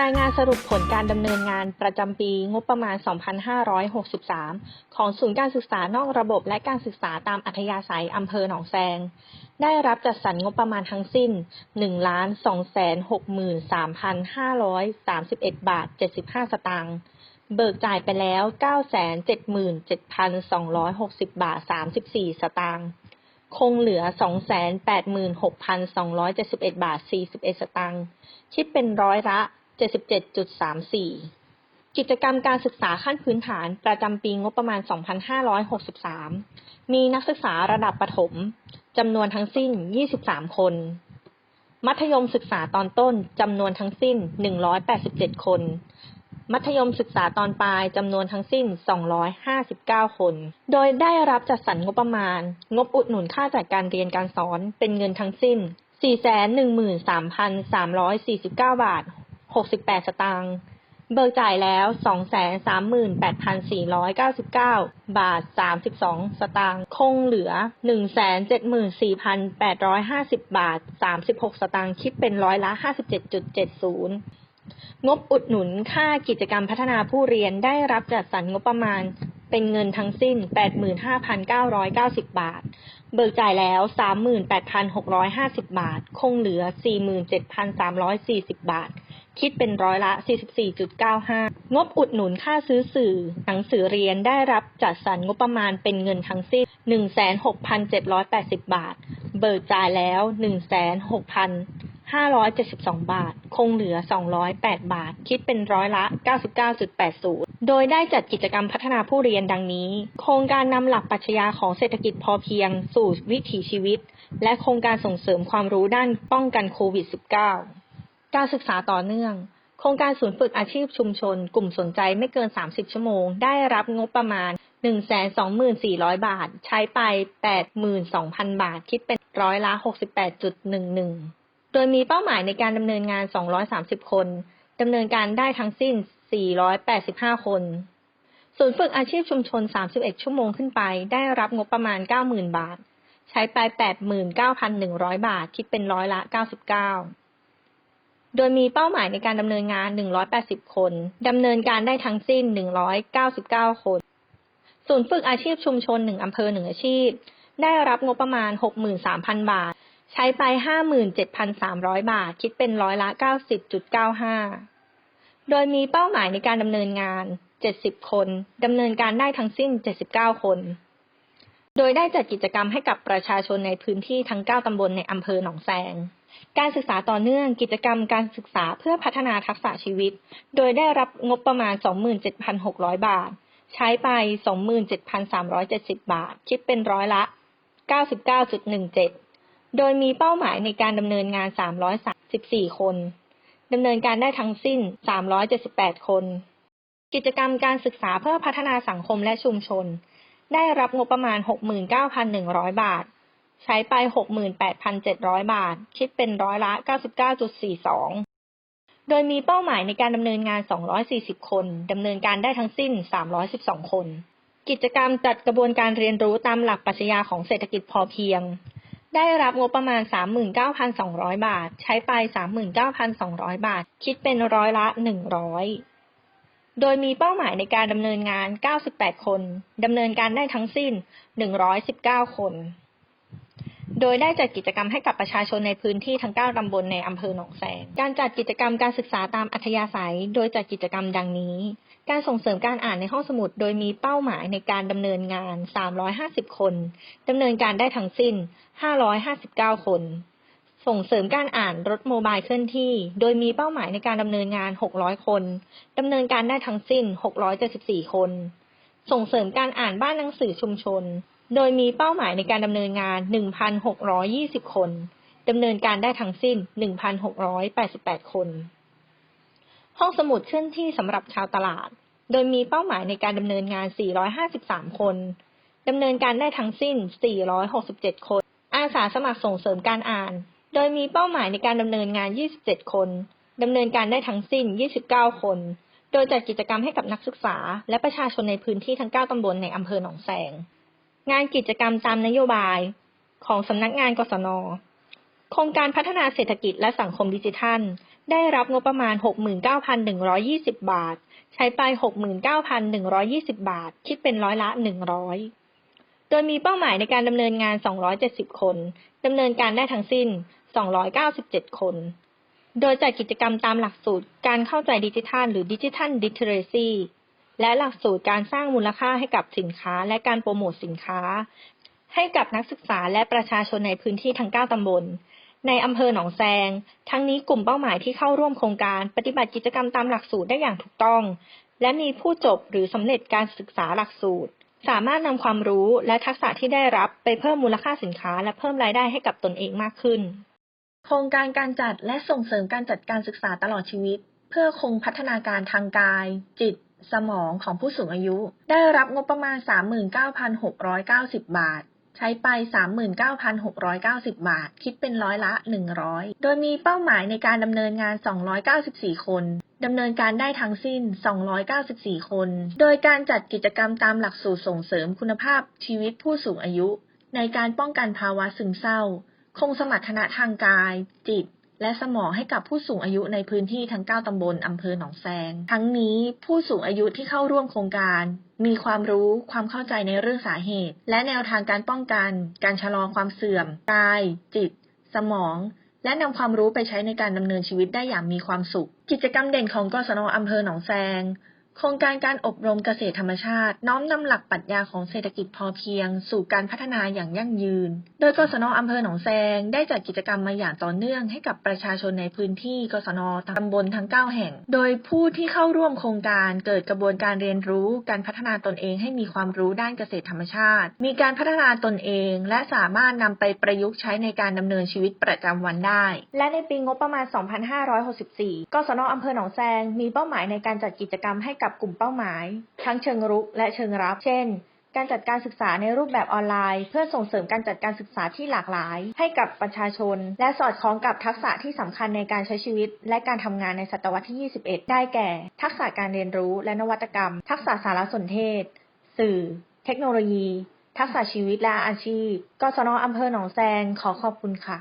รายงานสรุปผลการดำเนินงานประจำปีงบประมาณ 2563 ของศูนย์การศึกษานอกระบบและการศึกษาตามอัธยาศัยอำเภอหนองแซง ได้รับจัดสรรงบประมาณทั้งสิ้น 1,263,531 บาท 75 สตางค์ เบิกจ่ายไปแล้ว 977,260 บาท 34 สตางค์ คงเหลือ 286,271 บาท 41 สตางค์คิดเป็นร้อยละ 77.34 กิจกรรมการศึกษาขั้นพื้นฐานประจำปีงบประมาณ 2563 มีนักศึกษาระดับประถมจำนวนทั้งสิ้น 23 คน มัธยมศึกษาตอนต้นจำนวนทั้งสิ้น 187 คน มัธยมศึกษาตอนปลายจำนวนทั้งสิ้น 259 คน โดยได้รับจัดสรรงบประมาณ งบอุดหนุนค่าจัดการเรียนการสอนเป็นเงินทั้งสิ้น 413,349 บาท 68 สตางค์ เบิกจ่ายแล้ว 238,499 บาท 32 สตางค์ คงเหลือ 174,850 บาท 36 สตางค์ คิดเป็นร้อยละ 57.70งบอุดหนุนค่ากิจกรรมพัฒนาผู้เรียนได้รับจัดสรรงบประมาณเป็นเงินทั้งสิ้น 85,990 บาท เบิกจ่ายแล้ว 38,650 บาท คงเหลือ 47,340 บาท คิดเป็นร้อยละ 44.95 งบอุดหนุนค่าซื้อสื่อ หนังสือเรียนได้รับจัดสรรงบประมาณเป็นเงินทั้งสิ้น 16,780 บาท เบิกจ่ายแล้ว 16,572 บาท คงเหลือ 208 บาท คิดเป็นร้อยละ 99.80โดยได้จัดกิจกรรมพัฒนาผู้เรียนดังนี้ โครงการนำหลักปรัชญาของเศรษฐกิจพอเพียง สู่วิถีชีวิต และโครงการส่งเสริมความรู้ด้านป้องกันโควิด -19 การศึกษาต่อเนื่อง โครงการศูนย์ฝึกอาชีพชุมชน กลุ่มสนใจไม่เกิน 30 ชั่วโมง ได้รับงบประมาณ 124,000 บาท ใช้ไป 82,000 บาท คิดเป็นร้อยละ 68.11 โดยมีเป้าหมายในการดำเนินงาน 230 คนดำเนินการได้ทั้งสิ้น 485 คน ศูนย์ฝึกอาชีพชุมชน 31 ชั่วโมงขึ้นไป ได้รับงบประมาณ 90,000 บาท ใช้ไป 89,100 บาท คิดเป็นร้อยละ 99 โดยมีเป้าหมายในการดำเนินงาน 180 คน ดำเนินการได้ทั้งสิ้น 199 คน ศูนย์ฝึกอาชีพชุมชน 1 อำเภอ 1 อาชีพ ได้รับงบประมาณ 63,000 บาท ใช้ไป 57,300 บาท คิดเป็นร้อยละ 90.95 โดยมีเป้าหมายในการดำเนินงาน 70 คน ดำเนินการได้ทั้งสิ้น 79 คนโดยได้จัดกิจกรรมให้กับประชาชนในพื้นที่ทั้ง 9 ตำบลในอำเภอหนองแซง การศึกษาต่อเนื่องกิจกรรมการศึกษาเพื่อพัฒนาทักษะชีวิต โดยได้รับงบประมาณ 27,600 บาท ใช้ไป 27,370 บาท คิดเป็นร้อยละ 99.17 โดยมีเป้าหมายในการดำเนินงาน 334 คนดำเนินการได้ทั้งสิ้น 378 คน กิจกรรมการศึกษาเพื่อพัฒนาสังคมและชุมชน ได้รับงบประมาณ 69,100 บาท ใช้ไป 68,700 บาท คิดเป็นร้อยละ 99.42 โดยมีเป้าหมายในการดำเนินงาน 240 คนดำเนินการได้ทั้งสิ้น 312 คน กิจกรรมจัดกระบวนการเรียนรู้ตามหลักปรัชญาของเศรษฐกิจพอเพียง ได้รับงบประมาณ 39,200 บาท ใช้ไป 39,200 บาท คิดเป็นร้อยละ 100โดยมีเป้าหมายในการดำเนินงาน 98 คน ดำเนินการได้ทั้งสิ้น 119 คน โดยได้จัดกิจกรรมให้กับประชาชนในพื้นที่ทั้ง 9 ตำบลในอำเภอหนองแสง การจัดกิจกรรมการศึกษาตามอัธยาศัย โดยจัดกิจกรรมดังนี้ การส่งเสริมการอ่านในห้องสมุด โดยมีเป้าหมายในการดำเนินงาน 350 คน ดำเนินการได้ทั้งสิ้น 559 คน ส่งเสริมการอ่านรถโมบายเคลื่อนที่ โดยมีเป้าหมายในการดำเนินงาน 600 คน ดำเนินการได้ทั้งสิ้น 674 คน ส่งเสริมการอ่านบ้านหนังสือชุมชน โดยมีเป้าหมายในการดำเนินงาน 1,620 คน ดำเนินการได้ทั้งสิ้น 1,688 คน ห้องสมุดเคลื่อนที่สำหรับชาวตลาด โดยมีเป้าหมายในการดำเนินงาน 453 คน ดำเนินการได้ทั้งสิ้น 467 คน อาสาสมัครส่งเสริมการอ่าน โดยมีเป้าหมายในการดำเนินงาน 27 คน ดำเนินการได้ทั้งสิ้น 29 คน โดยจัดกิจกรรมให้กับนักศึกษา และประชาชนในพื้นที่ทั้ง 9 ตำบลในอำเภอหนองแสง งานกิจกรรมตามนโยบายของสำนักงานกศน โครงการพัฒนาเศรษฐกิจและสังคมดิจิทัล ได้รับงบประมาณ 69,120 บาท ใช้ไป 69,120 บาท คิดเป็นร้อยละ 100 โดยมีเป้าหมายในการดำเนินงาน 270 คนดำเนินการได้ทั้งสิ้น 297 คน โดยจัดกิจกรรมตามหลักสูตรการเข้าใจดิจิทัล หรือดิจิทัลดิเทเรซี และหลักสูตรการสร้างมูลค่าให้กับสินค้าและการโปรโมทสินค้า ให้กับนักศึกษาและประชาชนในพื้นที่ทั้ง 9 ตำบล ในอำเภอหนองแซง ทั้งนี้กลุ่มเป้าหมายที่เข้าร่วมโครงการปฏิบัติกิจกรรมตามหลักสูตรได้อย่างถูกต้อง และมีผู้จบหรือสำเร็จการศึกษาหลักสูตร สามารถนำความรู้และทักษะที่ได้รับไปเพิ่มมูลค่าสินค้า และเพิ่มรายได้ให้กับตนเองมากขึ้น โครงการการจัดและส่งเสริมการจัดการศึกษาตลอดชีวิต เพื่อคงพัฒนาการทางกาย จิต สมองของผู้สูงอายุ ได้รับงบประมาณ 39,690 บาท ใช้ไป 39,690 บาท คิดเป็นร้อยละ 100 โดยมีเป้าหมายในการดำเนินงาน 294 คนดำเนินการได้ทั้งสิ้น 294 คน โดยการจัดกิจกรรมตามหลักสูตรส่งเสริมคุณภาพชีวิตผู้สูงอายุ ในการป้องกันภาวะซึมเศร้า คงสมรรถนะทางกาย จิต และสมองให้กับผู้สูงอายุในพื้นที่ทั้ง 9 ตำบลอำเภอหนองแซง ทั้งนี้ผู้สูงอายุที่เข้าร่วมโครงการ มีความรู้ความเข้าใจในเรื่องสาเหตุ และแนวทางการป้องกัน การชะลอความเสื่อมกาย จิต สมอง และนำความรู้ไปใช้ในการดำเนินชีวิตได้อย่างมีความสุข กิจกรรมเด่นของกศนอำเภอหนองแซง โครงการการอบรมเกษตรธรรมชาติ น้อมนำหลักปรัชญาของเศรษฐกิจพอเพียง สู่การพัฒนาอย่างยั่งยืน โดยกศนอำเภอหนองแซงได้จัดกิจกรรมมาอย่างต่อเนื่องให้กับประชาชนในพื้นที่กศนตำบลทั้ง 9 แห่ง โดยผู้ที่เข้าร่วมโครงการเกิดกระบวนการเรียนรู้ การพัฒนาตนเองให้มีความรู้ด้านเกษตรธรรมชาติ มีการพัฒนาตนเอง และสามารถนำไปประยุกต์ใช้ในการดำเนินชีวิตประจำวันได้ และในปีงบประมาณ 2564 กศนอำเภอหนองแซงมีเป้าหมายในการจัดกิจกรรมให้กับกลุ่มเป้าหมาย ทั้งเชิงรุกและเชิงรับ เช่น การจัดการศึกษาในรูปแบบออนไลน์ เพื่อส่งเสริมการจัดการศึกษาที่หลากหลาย ให้กับประชาชน และสอดคล้องกับทักษะที่สำคัญในการใช้ชีวิต และการทำงานในศตวรรษที่ 21 ได้แก่ ทักษะการเรียนรู้และนวัตกรรม ทักษะสารสนเทศ สื่อ เทคโนโลยี ทักษะชีวิตและอาชีพกศนอำเภอหนองแซงขอขอบคุณค่ะ